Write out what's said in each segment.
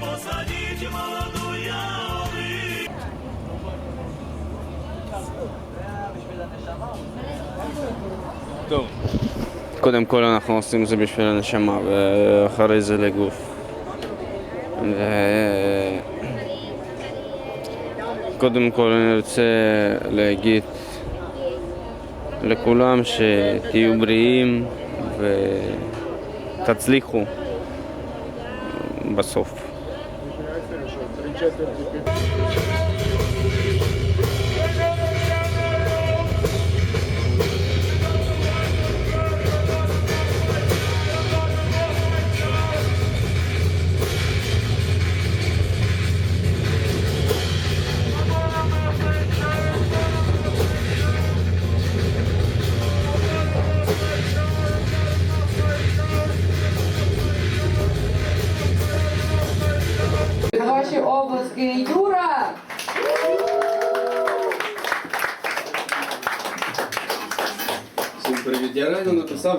посадить молодую ялину. טוב. קודם כל אנחנו עושים זה בשביל הנשמה, ואחרי זה לגוף. ו... קודם כל אני רוצה להגיד לכולם שתהיו בריאים ותצליחו בסוף.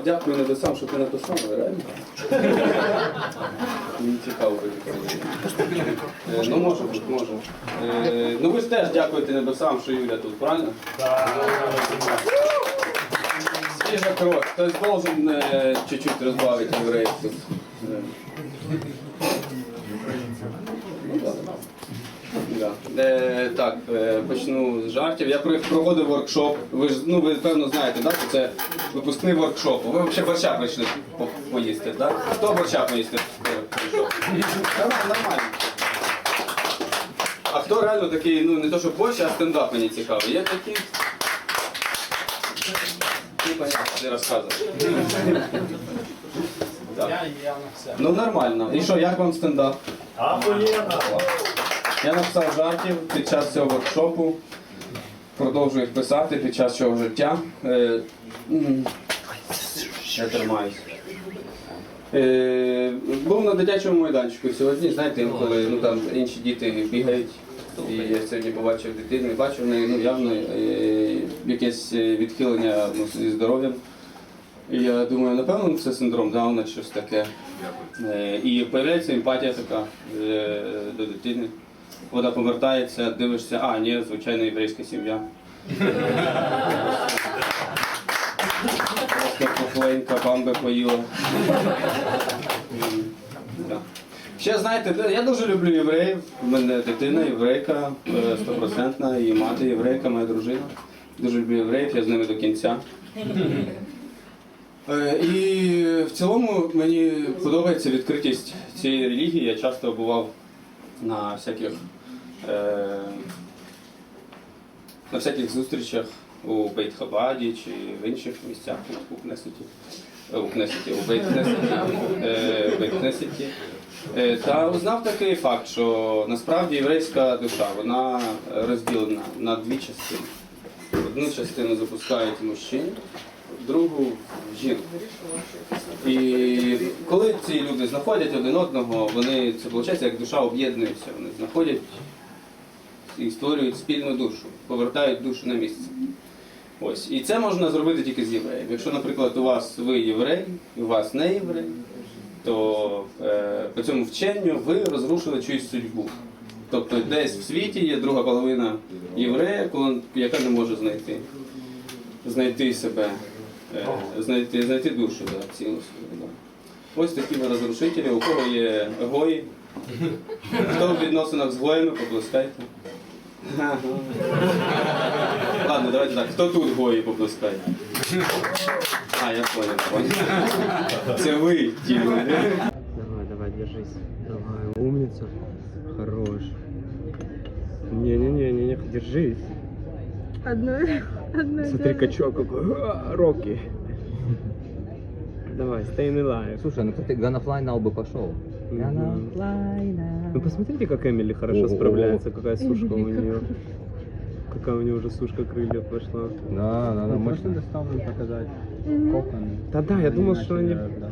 Дякую небесам, що ти не то саме, реально. Мені цікаво буде. Е, Ну може може. Е, Ну ви ж теж дякуєте небесам, що Юля тут, правильно? Свіжа кров. Хтось должен е, чуть-чуть розбавити тут. Е. Ну, да. Да. Е, так, е, почну з жартів. Я проводив воркшоп. Ви ж ну ви певно знаєте, да, що це випускний воркшоп. Ви взагалі борща прийшли по- поїсти, так? Хто борща поїсти е. Нормально, нормально. А хто реально такий, ну не то, що борщ, а стендап мені цікавий. Є такі. Ну, не розказую. Так. Ну нормально. І що, як вам стендап? Я написав жартів під час цього воркшопу. Продовжую їх писати під час цього життя. Е, Я тримаюсь. Е, був на дитячому майданчику сьогодні, знаєте, коли ну, там інші діти бігають. І я сьогодні побачив дитину і бачив в неї ну, явно е, якесь відхилення ну, зі здоров'ям. І я думаю, напевно, це синдром Дауна, щось таке. І з'являється емпатія така до дитини. Вона повертається, дивишся, а, ні, звичайно, єврейська сім'я. Пухленька бамби поїла. Ще знаєте, я дуже люблю євреїв. У мене дитина єврейка, е, стопроцентна, і мати єврейка, моя дружина. Дуже люблю євреїв, я з ними до кінця. Е, І в цілому мені подобається відкритість цієї релігії. Я часто бував на всяких, е, на всяких зустрічах у Бейт-Хабаді чи в інших місцях у Кнесеті. Е, У Кнесеті, у Бейт-Кнесеті. е. Е, Та узнав такий факт, що насправді єврейська душа вона розділена на дві частини. Одну частину запускають мужчині, другу жінку. І коли ці люди знаходять один одного, вони це виходить, як душа об'єднується, вони знаходять і створюють спільну душу, повертають душу на місце. Ось. І це можна зробити тільки з євреїв. Якщо, наприклад, у вас ви єврей, у вас не єврей, то е, по цьому вченню ви розрушили чиюсь судьбу. Тобто десь в світі є друга половина єврея, яка не може знайти, знайти себе, знайти, знайти душу да, цілу свою. Да. Ось такі ви розрушителі, у кого є гої. Хто в відносинах з гоями, поплескайте. Ладно, давайте так. Хто тут гої поплескає? А, я понял, понял. Це ви, ті люди. Давай, давай, держись. Давай, умница. Хорош. Не-не-не, не, не, держись. Одной, одной Смотри, качок какой. А, Рокки. Давай, stay alive. Слушай, ну кстати, Ганафлай бы пошел. Ну посмотрите, как Эмили хорошо Ого. справляется, какая сушка у нее. Какая у нее уже сушка крыльев пошла. Да, да, да, Можно мощно. доставлю показать кокон? Да-да, я думал, что они, да.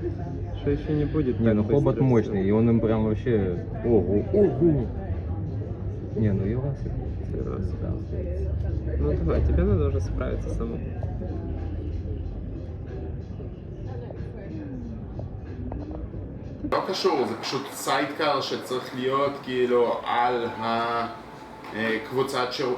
что еще не будет. Не, так ну хобот мощный, и он им прям вообще... Ого, ого! Не, ну его всё. Раз. Ну давай, тебе надо уже справиться самому. Ты לא קשור, זה פשוט סיידקר שצריך להיות כאילו על הקבוצת שירות.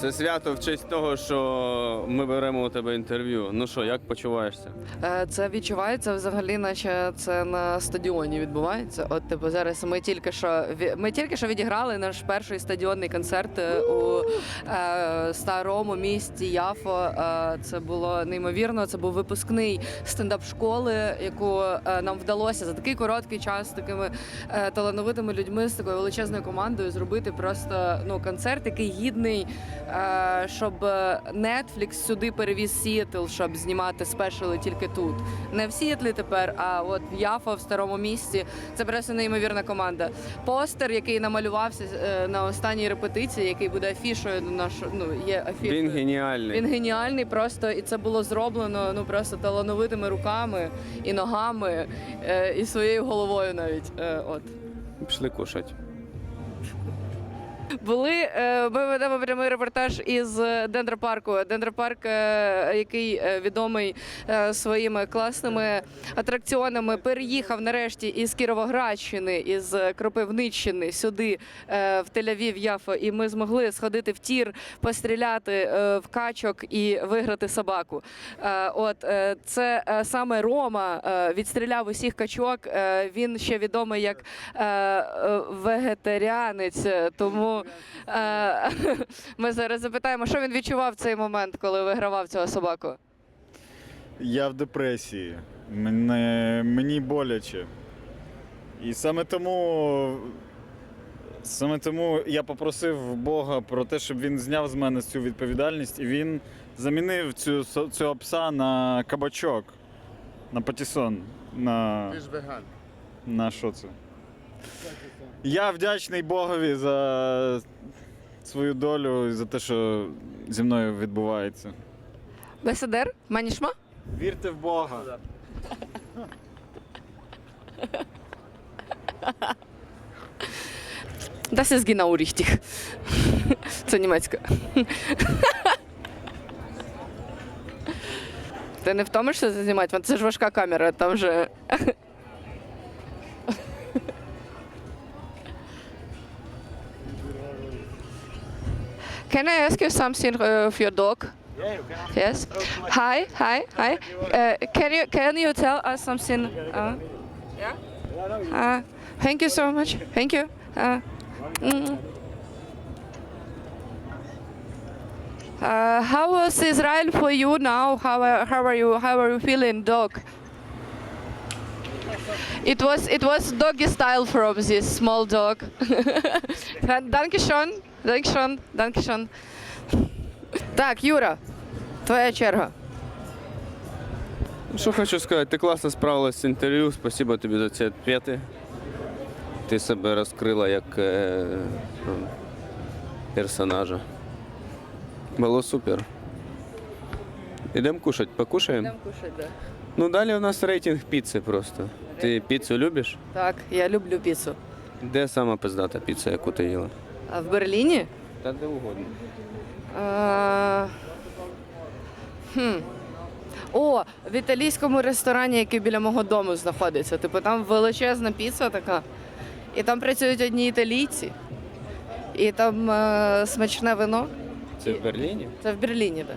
Це свято в честь того, що ми беремо у тебе інтерв'ю. Ну що, як почуваєшся? Е, Це відчувається взагалі, наче це на стадіоні відбувається. От типу зараз ми тільки що ми тільки що відіграли наш перший стадіонний концерт е, у е, старому місті Яфо. Е, Це було неймовірно. Це був випускний стендап школи, яку е, нам вдалося за такий короткий час з такими е, талановитими людьми, з такою величезною командою зробити просто ну концерт, який гідний, щоб Netflix сюди перевіз Сіетл, щоб знімати спешали тільки тут. Не в Сіетлі тепер, а от Яфа в старому місті. Це просто неймовірна команда. Постер, який намалювався е, на останній репетиції, який буде афішою до нашого, ну є афішою. Він геніальний. Він геніальний просто, і це було зроблено ну просто талановитими руками і ногами, е, і своєю головою навіть. Е, от. Пішли кушать. Були е, ми ведемо прямий репортаж із е, дендропарку. Дендропарк, е, який відомий своїми класними атракціонами, переїхав нарешті із Кіровоградщини, із Кропивниччини сюди в Тель-Авів, Яфо, і ми змогли сходити в тір, постріляти в качок і виграти собаку. От це саме Рома відстріляв усіх качок. Він ще відомий як вегетаріанець, е, тому е, ми зараз запитаємо, що він відчував в цей момент, коли вигравав цього собаку. Я в депресії. Мене, мені боляче. І саме тому, саме тому я попросив Бога про те, щоб він зняв з мене цю відповідальність, і він замінив цю, цього пса на кабачок, на патісон. На, Ти ж веган. на що це? Я вдячний Богові за свою долю і за те, що зі мною відбувається. Бесидер? Манішма? Вірте в Бога. Das ist genau richtig. Це німецька. Ти не втомишся знімати? Це ж важка камера, там же. Can I ask you something of your dog? Yes. Hi, hi, hi. Uh, can you can you tell us something? Uh, yeah. Uh, thank you so much. Thank you. Uh, mm. Uh, how was Israel for you now? How how are you? How are you feeling, dog? It was it was doggy style from this small dog. Dankeschön, Dankeschön, Dankeschön. Так, Юра, твоя черга. Що хочу сказати, ти класно справилась з інтерв'ю. Спасибо тобі за ці відповіді. Ти себе розкрила як е, персонажа. Було супер. Ідемо кушати, покушаємо? кушать, да. Ну далі у нас рейтинг піци просто. Ти піцу любиш? Так, я люблю піцу. Де сама пиздата піца, яку ти їла? А в Берліні? Та де угодно. А, хм. О, в італійському ресторані, який біля мого дому знаходиться. Типу там величезна піца така. І там працюють одні італійці. І там е, смачне вино. Це в Берліні? Це в Берліні, так.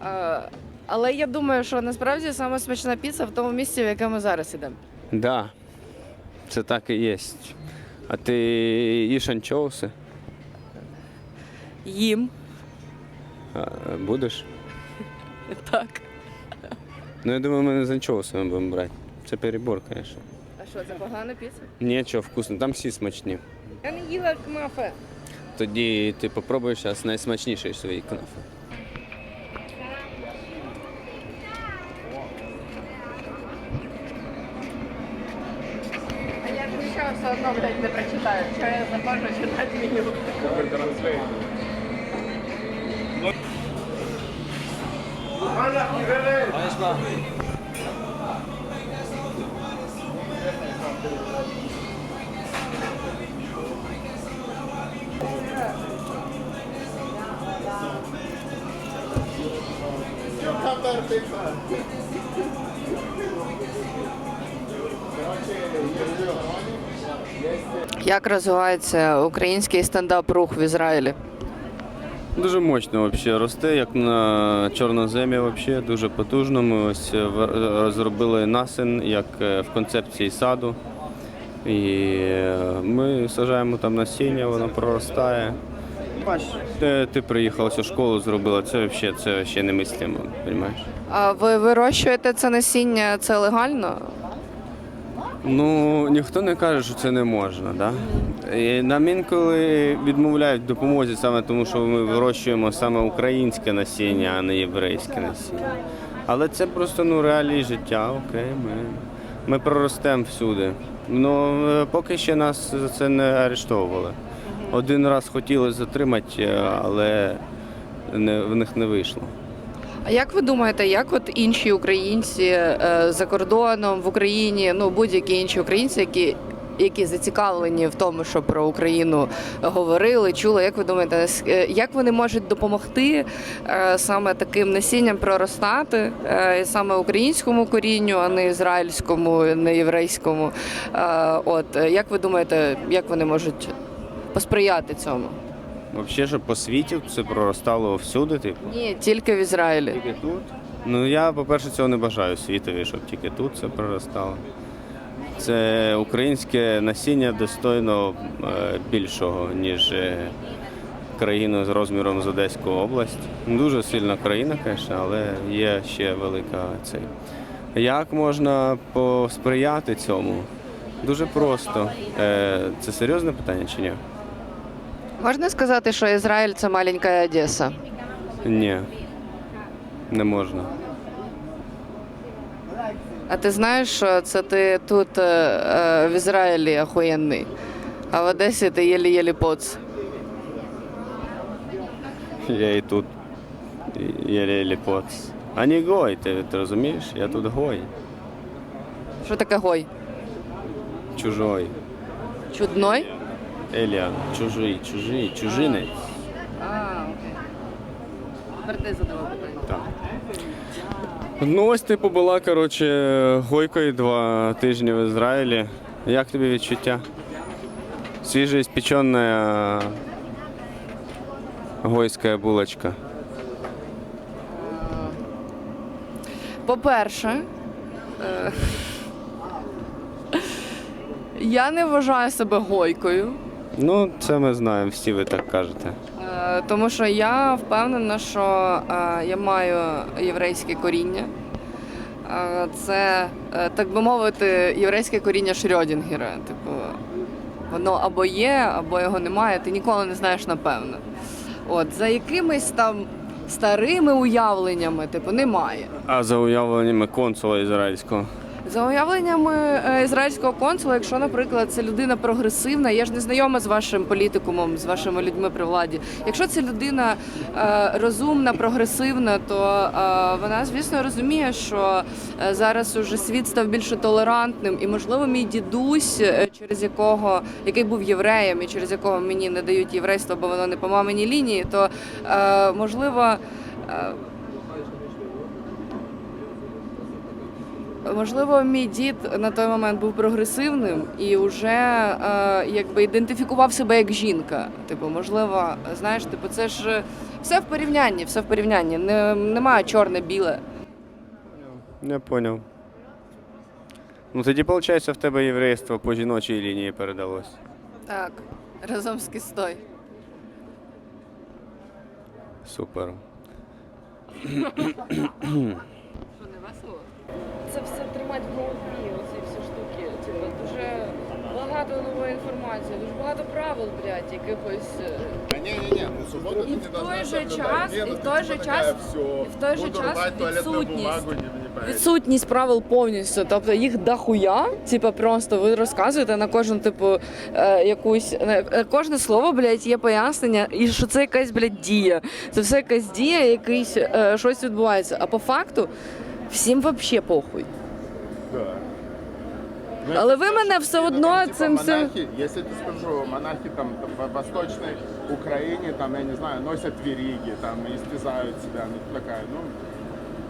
А, але я думаю, що насправді саме смачна піца в тому місці, в яке ми зараз ідемо. Да. Це так і є. А ти їш анчоуси? Їм. А, будеш? Так. Ну я думаю, ми не з анчоусами будемо брати. Це перебор, звісно. А що, це погана піца? Нічого вкусно, там всі смачні. Я не їла кнафе. Тоді ти попробуєш зараз найсмачніший свій кнаф. А я ж нічого все одно, блядь, не прочитаю. Що я захожу читати меню. Як розвивається український стендап-рух в Ізраїлі? Дуже мощно вообще росте, як на чорноземі, вообще дуже потужно. Ми ось е, розробили насин як е, в концепції саду. І е, ми сажаємо там насіння, воно проростає. Ти, ти приїхала цю школу, зробила це взагалі, це ще немислимо, розумієш? А ви вирощуєте це насіння? Це легально? Ну, ніхто не каже, що це не можна. Да? І нам інколи відмовляють допомозі саме тому, що ми вирощуємо саме українське насіння, а не єврейське насіння. Але це просто ну, реалії життя, окей, ми, ми проростемо всюди. Ну, е, поки ще нас за це не арештовували. Один раз хотіли затримати, е, але не, в них не вийшло. А як ви думаєте, як от інші українці е, за кордоном в Україні, ну будь-які інші українці, які які зацікавлені в тому, що про Україну говорили, чули, як ви думаєте, е, як вони можуть допомогти е, саме таким насінням проростати, саме українському корінню, а не ізраїльському, не єврейському? От як ви думаєте, як вони можуть посприяти цьому? Взагалі, щоб по світі це проростало всюди, типу. Ні, тільки в Ізраїлі. Тільки тут? Ну я, по-перше, цього не бажаю світові, щоб тільки тут це проростало. Це українське насіння достойно е, більшого, ніж е, країну з розміром з Одеську область. Дуже сильна країна, звісно, але є ще велика цей. Як можна посприяти цьому? Дуже просто. Е, Це серйозне питання чи ні? Можна сказати, що Ізраїль це маленька Одеса? Ні. Не можна. А ти знаєш, що це ти тут е, е, в Ізраїлі охуєнний, а в Одесі ти єлі-єлі поц. Я і тут єлі поц. А не гой, ти, ти розумієш? Я тут гой. Що таке гой? Чужой. Чудной? Еліан, чужий, чужий, чужинець. А, окей. Тепер ти питання. Так. Ну, ось ти побула, коротше, гойкою два тижні в Ізраїлі. Як тобі відчуття? Свіжоіспечена гойська булочка. По-перше, е, я не вважаю себе гойкою. Ну, це ми знаємо, всі ви так кажете. Е, Тому що я впевнена, що е, я маю єврейське коріння. Е, Це, е, так би мовити, єврейське коріння Шрьодінгера. Типу, воно або є, або його немає, ти ніколи не знаєш напевно. От, за якимись там старими уявленнями, типу, немає. А за уявленнями консула ізраїльського. За уявленнями е, ізраїльського консула, якщо, наприклад, це людина прогресивна, я ж не знайома з вашим політикумом, з вашими людьми при владі. Якщо це людина е, розумна, прогресивна, то е, вона, звісно, розуміє, що зараз уже світ став більше толерантним, і можливо, мій дідусь, через якого який був євреєм, і через якого мені не дають єврейство, бо воно не по маминій лінії, то можливо. Можливо, мій дід на той момент був прогресивним і вже е, якби ідентифікував себе як жінка. Типу, можливо, знаєш, типу, це ж е, все в порівнянні, все в порівнянні. Не, немає чорне-біле. Я поняв. Ну тоді, виходить, в тебе єврейство по жіночій лінії передалось. Так, разом з кистой. Супер. Що не весело? Це все тримати в голові, оці всі штуки. Типу, дуже багато нової інформації, дуже багато правил, блядь, якихось. е, Не-не-не, ну субботу И ты в не должна той же соблюдать. час- Не, ну и в ты той типа же такая, час- всё, и в той же буду час рвать туалетную відсутність. бумагу, не, не парень. Відсутність правил повністю, тобто їх дохуя, типу просто ви розказуєте на кожну, типу, е, якусь на е, кожне слово, блядь, є пояснення, і що це якась, блядь, дія. Це все якась дія, якийсь е, щось відбувається. А по факту всім вообще похуй. Да. Ну, Але это ви значит, мене все именно одно там, типа, цим всім- монахи, Если ты скажу, монахи там в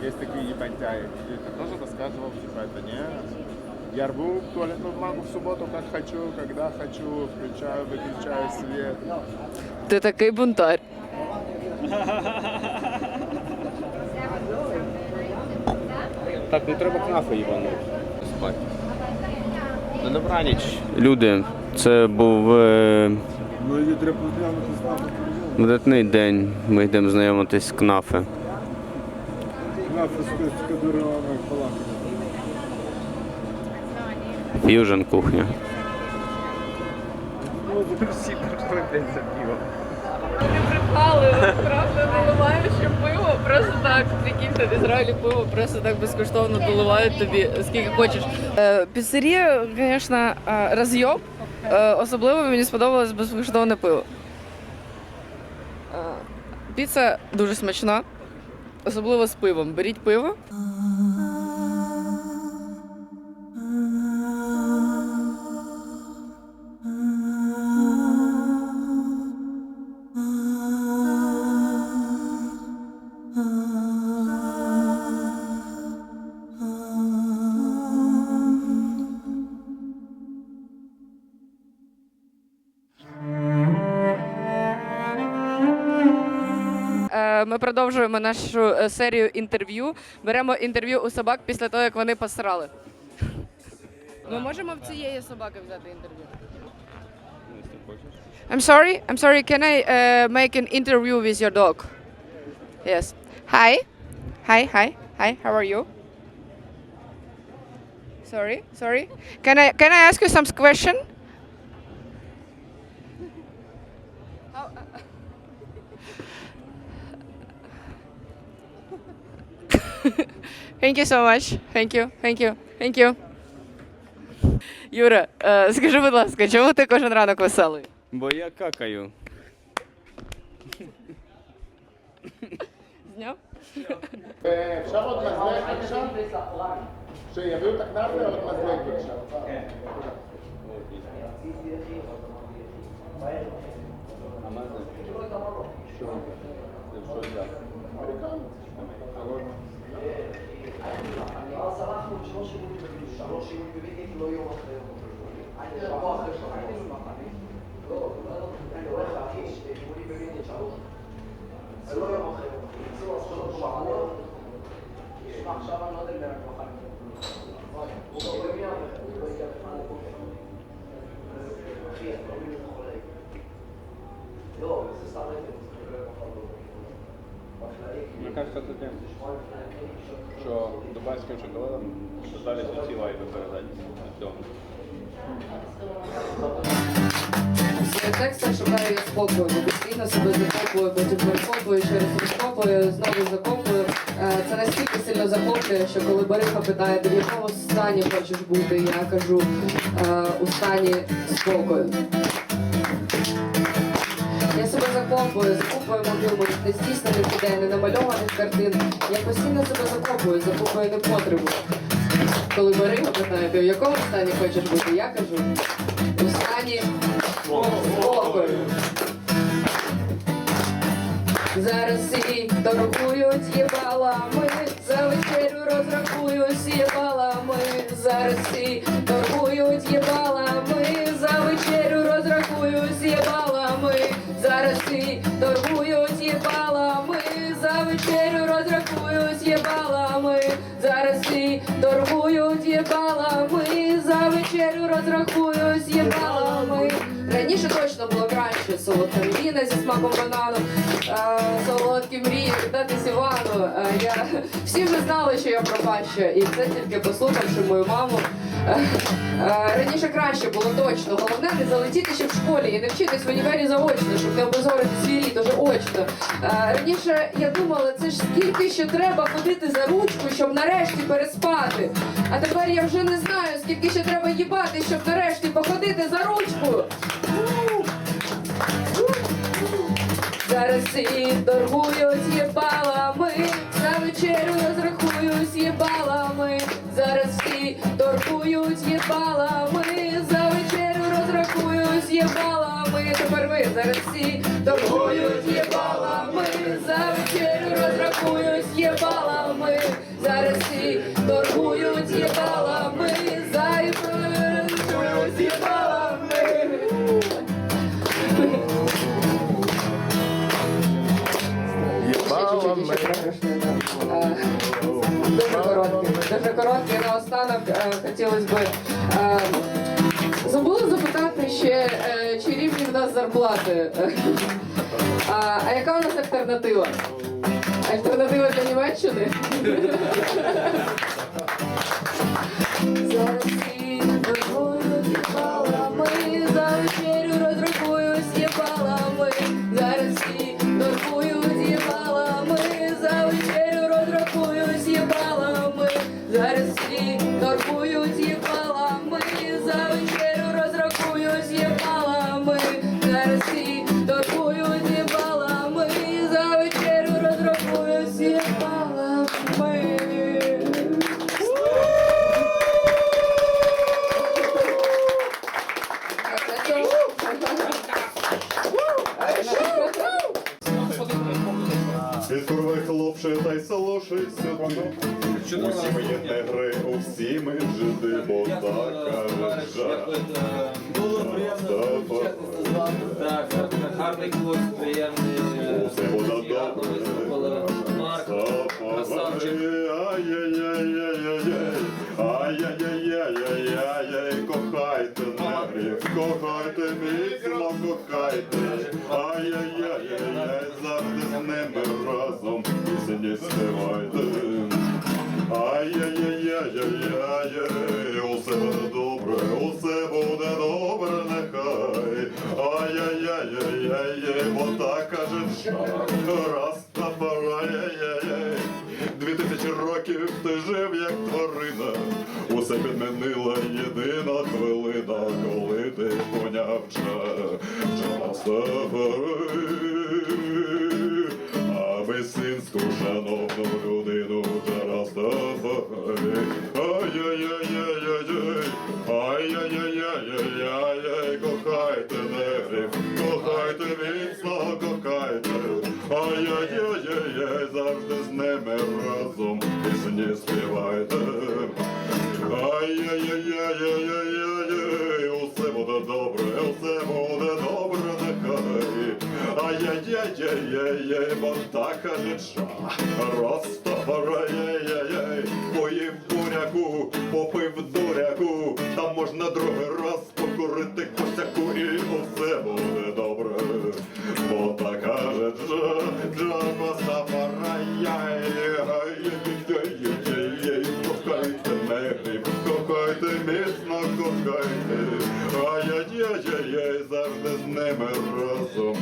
Есть такие ебантяи. И ты тоже рассказывал, типа, это не... Я рву туалетную бумагу в субботу, как хочу, когда хочу, включаю, выключаю свет. Ти такий бунтар. Так, ну треба кнафи їбанути. Спати. На добраніч. Люди, це був е, видатний день. Ми йдемо знайомитись з кнафи. На фестиваль кадрових за Ф'южн кухня. Але правда доливаєш пиво просто так. Прикиньте, в Ізраїлі пиво просто так безкоштовно доливають тобі скільки хочеш. Е, піцерія, звісно, е, розйоб. Е, особливо мені сподобалось безкоштовне пиво. Піца дуже смачна, особливо з пивом. Беріть пиво. Ми продовжуємо нашу е, серію інтерв'ю. Беремо інтерв'ю у собак після того, як вони посрали. Ми можемо в цієї собаки взяти інтерв'ю. I'm sorry, I'm sorry, can I uh, make an interview with your dog? Yes. Hi. Hi, hi, hi, how are you? Sorry, sorry. Can I can I ask you some question? Thank you so much. Thank you, thank you, thank you. Юра, е, скажи, будь ласка, чому ти кожен ранок веселий? Бо я какаю. Зняв? אפשר עוד מזלג עכשיו? שיביאו את הכנאפה עוד מזלג בבקשה. Мені кажеться, це тим, що дубайським Шоколадом далі ціла і передати цього. В текстах шукаю я спокою, постійно себе закопую, потім перекопую, ще раз знову закопую. Е, Це настільки сильно захоплює, що коли Бариха питає, в якому стані хочеш бути, я кажу е, у стані спокою. Я себе закопую, закопую мобілу не здійснених ідей, не намальованих картин. Я постійно себе закопую, закопую непотребу. Коли Бариха питає, ти в якому стані хочеш бути, я кажу у стані спокою. Зараз всі торгують їбалами, за вечерю розрахуюсь їбалами. Зараз солодка мріна зі смаком банану, е, солодкі мрії віддатись Івану. Е, я, всі вже знали, що я пропаща, і це тільки послухавши мою маму. Е, раніше краще було точно. Головне не залетіти ще в школі і не вчитись в універі заочно, щоб не обозорити свій рід уже очно. Раніше я думала, це ж скільки ще треба ходити за ручку, щоб нарешті переспати. А тепер я вже не знаю, скільки ще треба їбати, щоб нарешті походити за ручку. Зараз всі торгують їбалами, за вечерю розрахуюсь їбалами. Зараз всі торгують їбалами, за вечерю розрахуюсь їбалами. Тепер ви зараз всі хотілося б. Ем, забула запитати ще, е, чи рівні в нас зарплати. А яка у нас альтернатива? Альтернатива для Німеччини? Зараз. Жиди, бо так каже жа. Було приємно зустрічатися з вами. Так, гарний хлопець, приємний. Усе буде Дякую, виступили. Красавчик. Ай-яй-яй-яй-яй-яй, ай-яй-яй-яй-яй-яй, кохайте негрів, кохайте міцно, кохайте, ай-яй-яй-яй-яй, завжди з ними разом пісні співайте. Так раз та пора. Дві тисячі років ти жив, як тварина, усе підмінила єдина хвилина, коли ти поняв час. Час аби синську шановну людину Джарастафарі. Ай-яй-яй-яй-яй-яй, ай-яй-яй-яй-яй-яй, співайте. Ай-яй-яй-яй-яй-яй-яй, усе буде добре, усе буде добре, нехай. Ай-яй-яй-яй-яй-яй, бо така ліча, Джа. Растафарай-яй-яй-яй, поїв буряку, попив дуряку, там можна другий раз кохайте. Ай-яй-яй-яй, завжди з ними разом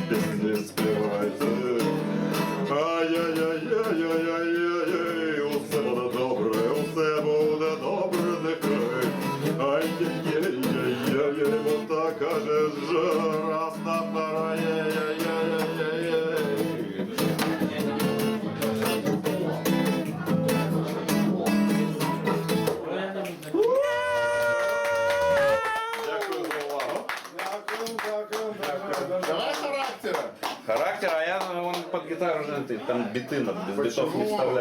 там биты надо, без битов не вставляю.